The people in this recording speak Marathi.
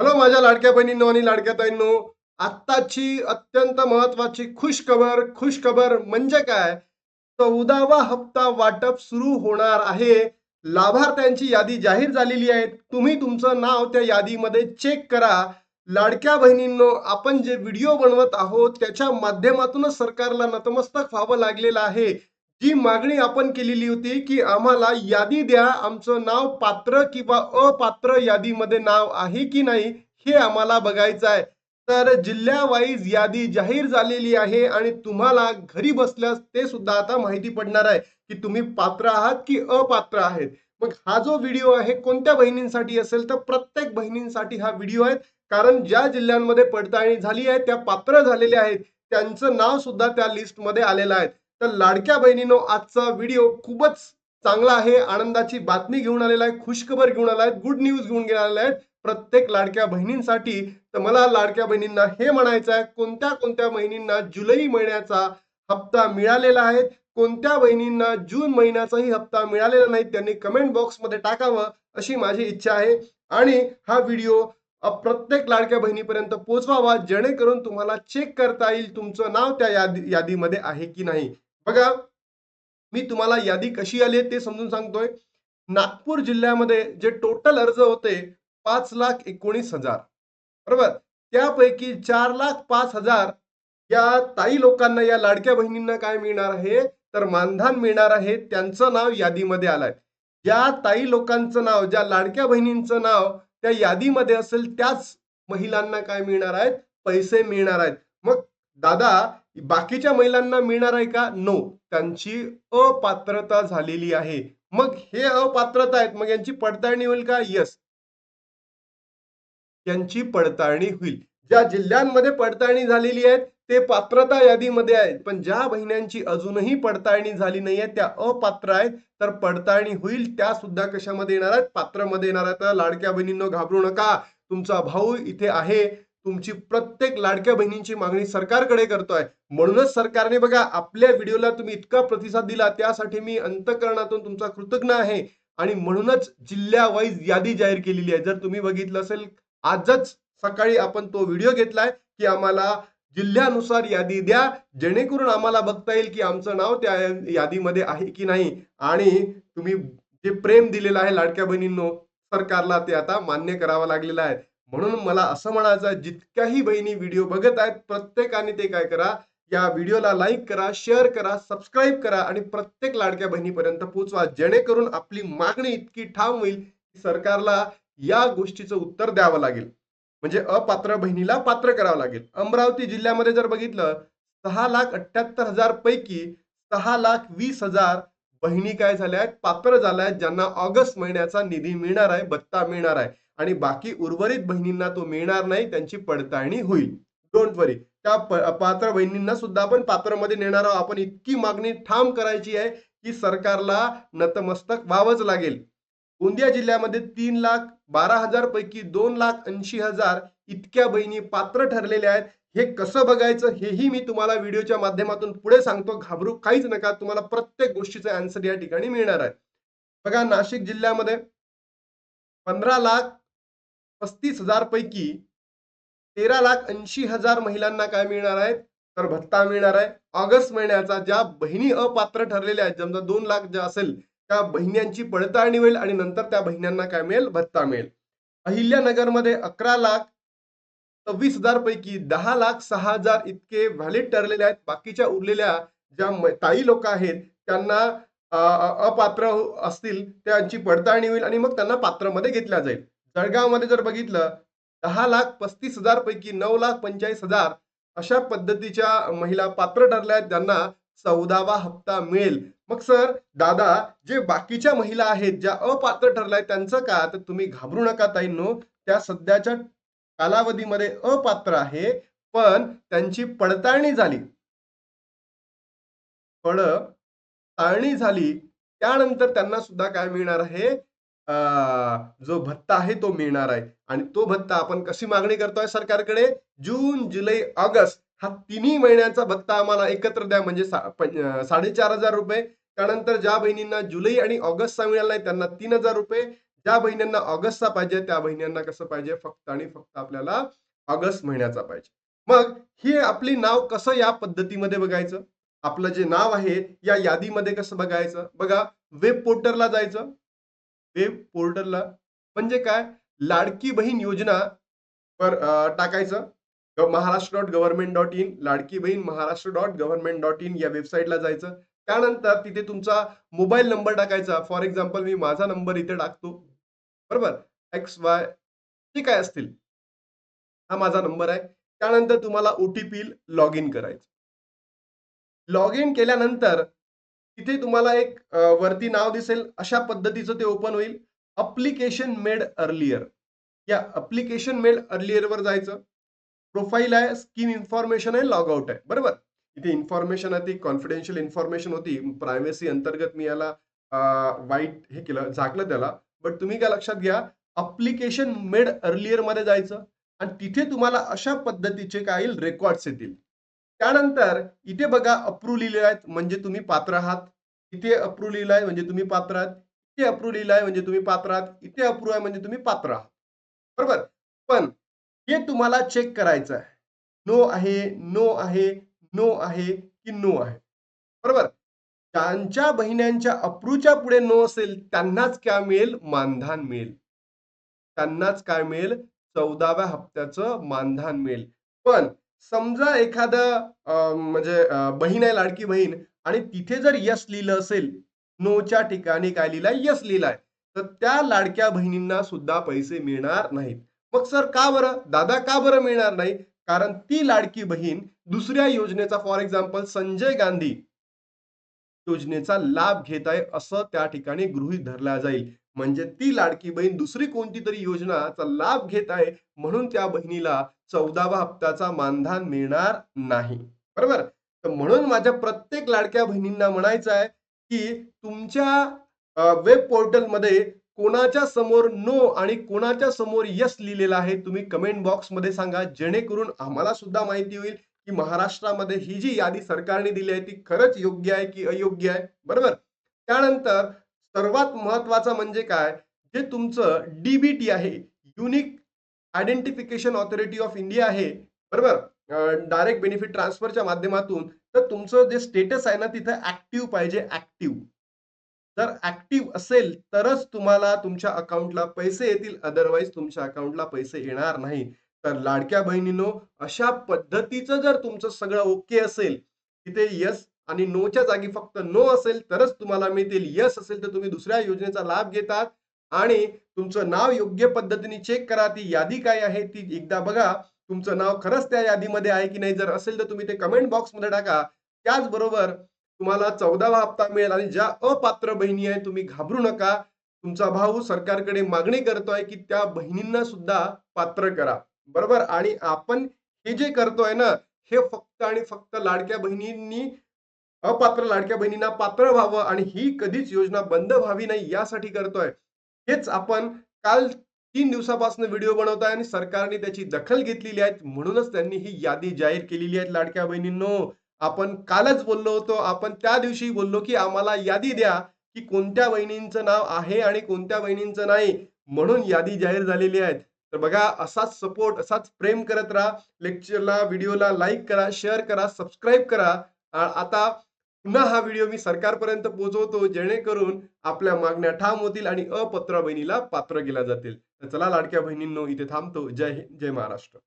हॅलो माझ्या लाडक्या बहिणींनो आणि लाडक्या ताईंनो आत्ताची अत्यंत महत्वाची खुश खबर खुश खबर म्हणजे काय? चौदावा हप्ता वाटप सुरू होणार आहे. लाभार्थ्यांची यादी जाहीर झालेली आहे तुम्ही तुमचं नाव त्या यादीमध्ये चेक करा. लाडक्या बहिणींनो आपण जे व्हिडिओ बनवत आहोत त्याच्या माध्यमातूनच सरकारला नतमस्तक व्हावं लागलेलं आहे. जी मागणी आपण केलेली होती की आम्हाला यादी द्या आमचं नाव पात्र किंवा अपात्र यादीमध्ये नाव आहे की नाही हे आम्हाला बघायचं आहे. तर जिल्ह्यावाईज यादी जाहीर झालेली आहे आणि तुम्हाला घरी बसल्यास ते सुद्धा आता माहिती पडणार आहे की तुम्ही पात्र आहात की अपात्र आहेत. मग हा जो व्हिडिओ आहे कोणत्या बहिणींसाठी असेल तर प्रत्येक बहिणींसाठी हा व्हिडिओ आहे. कारण ज्या जिल्ह्यांमध्ये पडताळणी झाली आहे त्या पात्र झालेल्या आहेत. त्यांचं नाव सुद्धा त्या लिस्टमध्ये आलेलं आहे. तर लाडक्या बहिणीनो आजचा व्हिडिओ खूपच चांगला आहे. आनंदाची बातमी घेऊन आलेला आहे खुशखबर घेऊन आला आहे गुड न्यूज घेऊन आलेला आहे प्रत्येक लाडक्या बहिणींसाठी. तर मला लाडक्या बहिणींना हे म्हणायचं आहे कोणत्या कोणत्या बहिणींना जुलै महिन्याचा हप्ता मिळालेला आहे? कोणत्या बहिणींना जून महिन्याचाही हप्ता मिळालेला नाही? त्यांनी कमेंट बॉक्समध्ये टाकावं अशी माझी इच्छा आहे. आणि हा व्हिडिओ प्रत्येक लाडक्या बहिणीपर्यंत पोहोचवावा जेणेकरून तुम्हाला चेक करता येईल तुमचं नाव त्या यादी यादीमध्ये आहे की नाही. बघा मी तुम्हाला यादी कशी आली ते समजून सांगतोय. नागपूर जिल्ह्यामध्ये जे टोटल अर्ज होते पाच लाख एकोणीस हजार. बरोबर? त्यापैकी चार लाख पाच हजार या ताई लोकांना या लाडक्या बहिणींना काय मिळणार आहे? तर मानधन मिळणार आहे त्यांचं नाव यादीमध्ये आलंय. ज्या ताई लोकांचं नाव ज्या लाडक्या बहिणींचं नाव त्या यादीमध्ये असेल त्याच महिलांना काय मिळणार आहेत? पैसे मिळणार आहेत. मग दादा बाकीच्या महिलांना मिळणार आहे का? नो त्यांची अपात्रता झालेली आहे. मग हे अपात्रता आहेत मग यांची पडताळणी होईल का? यस यांची पडताळणी होईल. ज्या जिल्ह्यांमध्ये पडताळणी झालेली आहेत ते पात्रता यादीमध्ये आहेत. पण ज्या बहिण्यांची अजूनही पडताळणी झाली नाहीये त्या अपात्र आहेत तर पडताळणी होईल त्या सुद्धा कशामध्ये येणार आहेत? पात्रमध्ये येणार आहेत. लाडक्या बहिणींनो घाबरू नका. तुमचा भाऊ इथे आहे. तुमची प्रत्येक लाडक्या बहिणींची मागणी सरकारकडे करतोय. म्हणूनच सरकारने बघा आपल्या व्हिडिओला तुम्ही इतका प्रतिसाद दिला त्यासाठी मी अंतकरणातून तुमचा कृतज्ञ आहे. आणि म्हणूनच जिल्ह्यावाईज यादी जाहीर केलेली आहे. जर तुम्ही बघितलं असेल आजच सकाळी आपण तो व्हिडिओ घेतलाय की आम्हाला जिल्ह्यानुसार यादी द्या. जेणेकरून आम्हाला बघता येईल की आमचं नाव त्या यादीमध्ये आहे की नाही. आणि तुम्ही जे प्रेम दिलेलं आहे लाडक्या बहिणींनो सरकारला ते आता मान्य करावं लागलेलं आहे. म्हणून मला असं म्हणायचं जितक्याही बहिणी व्हिडिओ बघत आहेत प्रत्येकाने ते काय करा या व्हिडिओला लाईक करा शेअर करा सबस्क्राईब करा आणि प्रत्येक लाडक्या बहिणीपर्यंत पोहोचवा. जेणेकरून आपली मागणी इतकी ठाम होईल की सरकारला या गोष्टीचं उत्तर द्यावं लागेल. म्हणजे अपात्र बहिणीला पात्र करावं लागेल. अमरावती जिल्ह्यामध्ये जर बघितलं सहा लाख अठ्याहत्तर हजार पैकी सहा लाख वीस हजार बहिणी काय झाल्या आहेत? पात्र झाल्या आहेत ज्यांना ऑगस्ट महिन्याचा निधी मिळणार आहे भत्ता मिळणार आहे. आणि बाकी उर्वरित बहिणींना तो मिळणार नाही त्यांची पडताळणी होईल. डोंट वरी त्या पात्र बहिणींना सुद्धा आपण पात्रमध्ये नेणार आहोत. आपण इतकी मागणी ठाम करायची आहे की सरकारला नतमस्तक व्हावंच लागेल. गोंदिया जिल्ह्यामध्ये तीन लाख बारा हजार पैकी दोन लाख ऐंशी हजार इतक्या बहिणी पात्र ठरलेल्या आहेत. हे कसं बघायचं? हेही मी तुम्हाला व्हिडिओच्या माध्यमातून पुढे सांगतो. घाबरू काहीच नका. तुम्हाला प्रत्येक गोष्टीचं आन्सर या ठिकाणी मिळणार आहे. बघा नाशिक जिल्ह्यामध्ये पंधरा लाख पस्तीस हजार पैकी तेरा लाख ऐंशी हजार महिलांना काय मिळणार आहेत? तर भत्ता मिळणार आहे. ऑगस्ट महिन्याचा ज्या बहिणी अपात्र ठरलेल्या आहेत समजा दोन लाख ज्या असेल त्या बहिण्यांची पडताळणी होईल आणि नंतर त्या बहिण्यांना काय मिळेल? भत्ता मिळेल. अहिल्यानगरमध्ये अकरा लाख सव्वीस हजार पैकी दहा लाख सहा हजार इतके व्हॅलिड ठरलेले आहेत. बाकीच्या उरलेल्या ज्या ताई लोक आहेत त्यांना अपात्र असतील त्यांची पडताळणी होईल आणि मग त्यांना पात्रमध्ये घेतल्या जाईल. जळगावमध्ये जर बघितलं दहा लाख पस्तीस हजार पैकी नऊ लाख पंचाळीस हजार अशा पद्धतीच्या महिला पात्र ठरल्या आहेत ज्यांना चौदावा हप्ता मिळेल. मग सर दादा जे बाकीच्या महिला आहेत ज्या अपात्र ठरल्या आहेत त्यांचं का तर तुम्ही घाबरू नका ताईंनो. त्या सध्याच्या कालावधीमध्ये अपात्र आहे पण त्यांची पडताळणी झाली. पडताळणी झाली. त्यानंतर त्यांना सुद्धा काय मिळणार आहे? जो भत्ता आहे तो मिळणार आहे. आणि तो भत्ता आपण कशी मागणी करतोय सरकारकडे? जून जुलै ऑगस्ट हा तिन्ही महिन्याचा भत्ता आम्हाला एकत्र द्या. म्हणजे साडेचार हजार रुपये. त्यानंतर ज्या बहिणींना जुलै आणि ऑगस्टचा मिळाला नाही त्यांना तीन हजार रुपये. ज्या बहिणींना ऑगस्टचा पाहिजे त्या बहिणींना कसं पाहिजे? फक्त आणि फक्त आपल्याला ऑगस्ट महिन्याचा पाहिजे. मग हे आपली नाव कसं या पद्धतीमध्ये बघायचं? आपलं जे नाव आहे या यादीमध्ये कसं बघायचं? बघा वेब पोर्टलला जायचं. वेब पोर्टलला. म्हणजे काय? लाडकी बहीण योजना वर टाकायचं. Maharashtra dot government dot in Ladki Bahin Maharashtra dot government dot in या वेबसाईटला जायचं. त्यानंतर तिथे तुमचा मोबाईल नंबर टाकायचा. फॉर एक्झाम्पल मी माझा नंबर इथे टाकतो. बरोबर? एक्स वाय जे काय असतील? हा माझा नंबर आहे. त्यानंतर तुम्हाला ओटीपी लॉग इन करायचं. लॉग इन केल्यानंतर तिथे तुम्हाला एक वरती नाव दिसेल. अशा पद्धतीचं ते ओपन होईल. अप्लिकेशन मेड अर्लियर या अप्लिकेशन मेड अर्लियर वर जायचं. प्रोफाईल आहे स्कीम इन्फॉर्मेशन आहे लॉग आउट आहे. बरोबर? इथे इन्फॉर्मेशन आहे ती कॉन्फिडेन्शियल इन्फॉर्मेशन होती. प्रायव्हसी अंतर्गत मी याला वाईट हे केलं झाकलं त्याला. बट तुम्ही काय लक्षात घ्या अप्लिकेशन मेड अर्लियरमध्ये जायचं. आणि तिथे तुम्हाला अशा पद्धतीचे काय येईल रेकॉर्ड्स येतील. त्यानंतर इथे बघा अप्रू लिहिलेले आहेत म्हणजे तुम्ही पात्र आहात. इथे अप्रूव्ह लिहिलं आहे म्हणजे तुम्ही पात्र आहात. इथे अप्रूव्ह लिहिलं आहे म्हणजे तुम्ही पात्र आहात. इथे अप्रूव्ह आहे म्हणजे तुम्ही पात्र आहात. बरोबर? पण हे तुम्हाला चेक करायचं आहे. नो आहे नो आहे नो आहे की नो आहे? बरोबर? ज्यांच्या बहिण्यांच्या अप्रूच्या पुढे नो असेल त्यांनाच काय मिळेल? मानधन मिळेल. त्यांनाच काय मिळेल? चौदाव्या हप्त्याचं मानधन मिळेल. पण समजा एखादं म्हणजे बहीण आहे लाडकी बहीण आणि तिथे जर यस लिहिलं असेल नोच्या ठिकाणी काय लिहिलंय? यस लिहिलाय. तर त्या लाडक्या बहिणींना सुद्धा पैसे मिळणार नाहीत. मग सर का बरं? दादा का बरं मिळणार नाही? कारण ती लाडकी बहीण दुसऱ्या योजनेचा फॉर एक्झाम्पल संजय गांधी योजनेचा लाभ घेत आहे असं त्या ठिकाणी गृहीत धरला जाईल. म्हणजे ती लाडकी बहीण दुसरी कोणती तरी योजनाचा लाभ घेत आहे म्हणून त्या बहिणीला चौदावा हप्त्याचा मानधन मिळणार नाही. बरोबर? तर म्हणून माझ्या प्रत्येक लाडक्या बहिणींना म्हणायचं आहे की तुमच्या वेब पोर्टलमध्ये कोणाच्या समोर नो आणि कोणाच्या समोर यस लिहिलेलं आहे तुम्ही कमेंट बॉक्समध्ये सांगा. जेणेकरून आम्हाला सुद्धा माहिती होईल की महाराष्ट्रामध्ये ही जी यादी सरकारने दिली आहे ती खरंच योग्य आहे की अयोग्य आहे? बरोबर? त्यानंतर सर्वात महत्वाचं म्हणजे काय? जे तुमचं डीबीटी आहे unique identification authority of India आहे बरोबर? डायरेक्ट बेनिफिट ट्रान्सफरच्या माध्यमातून तर तुमचं जे स्टेटस आहे ना तिथं ऍक्टिव्ह पाहिजे ऍक्टिव्ह जर ऍक्टिव्ह असेल तरच तुम्हाला तुमच्या अकाउंटला पैसे येतील अदरवाईज तुमच्या अकाउंटला पैसे येणार नाही. तर लाडक्या बहिणीनो अशा पद्धतीचं जर तुमचं सगळं ओके असेल तिथे यस आणि नोच्या जागी फक्त नो असेल तरच तुम्हाला मिळतील. यस असेल तर तुम्ही दुसऱ्या योजनेचा लाभ घेतात. आणि तुमचं नाव योग्य पद्धतीने चेक करा. ती यादी काय आहे ती एकदा बघा. तुमचं नाव खरंच त्या यादीमध्ये आहे की नाही? जर असेल तर तुम्ही ते कमेंट बॉक्समध्ये टाका. त्याचबरोबर तुम्हाला चौदावा हप्ता मिळेल आणि ज्या अपात्र बहिणी आहेत तुम्ही घाबरू नका. तुमचा भाऊ सरकारकडे मागणी करतोय की त्या बहिणींना सुद्धा पात्र करा. बरोबर? आणि आपण हे जे करतोय ना हे फक्त आणि फक्त लाडक्या बहिणींनी अपात्र लाडक्या बहिणींना पात्र व्हावं आणि ही कधीच योजना बंद व्हावी नाही यासाठी करतोय. हेच आपण काल तीन दिवसापासून व्हिडिओ बनवतोय आणि सरकारने त्याची दखल घेतलेली आहे. म्हणूनच त्यांनी ही यादी जाहीर केलेली आहे लाडक्या बहिणींनो. आपण कालच बोललो होतो. आपण त्या दिवशी बोललो की आम्हाला यादी द्या की कोणत्या बहिणींचं नाव आहे आणि कोणत्या बहिणींचं नाही. म्हणून यादी जाहीर झालेली आहे. तर बघा असाच सपोर्ट असाच प्रेम करत राहा. लेक्चरला व्हिडिओला लाईक करा शेअर करा सबस्क्राईब करा. आता पुन्हा हा व्हिडिओ मी सरकारपर्यंत पोहोचवतो जेणेकरून आपल्या मागण्या ठाम होतील आणि अपत्र बहिणीला पात्र केल्या जातील. तर चला लाडक्या बहिणींनो इथे थांबतो. जय हिंद जय महाराष्ट्र.